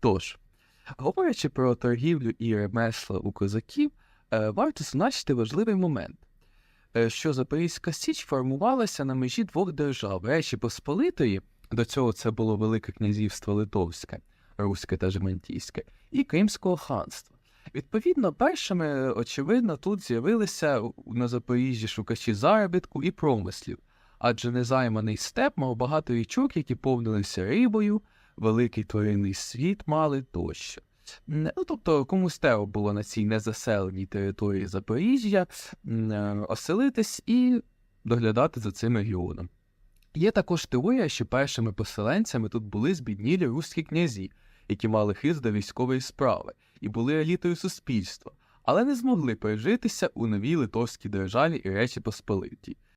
Тож, говорячи про торгівлю і ремесла у козаків, е, варто зазначити важливий момент, е, що Запорізька Січ формувалася на межі двох держав Речі Посполитої, до цього це було Велике князівство Литовське, Руське та Жемантійське, і Кримського ханства. Відповідно, першими, очевидно, тут з'явилися на Запоріжжі шукачі заробітку і промислів, адже незайманий степ мав багато річок, які повнилися рибою, великий тваринний світ мали тощо. Ну, тобто, комусь треба було на цій незаселеній території Запоріжжя е, оселитись і доглядати за цим регіоном. Є також теорія, що першими поселенцями тут були збіднілі руські князі, які мали хист до військової справи і були елітою суспільства, але не змогли пережитися у новій литовській державі і Речі Посполитій.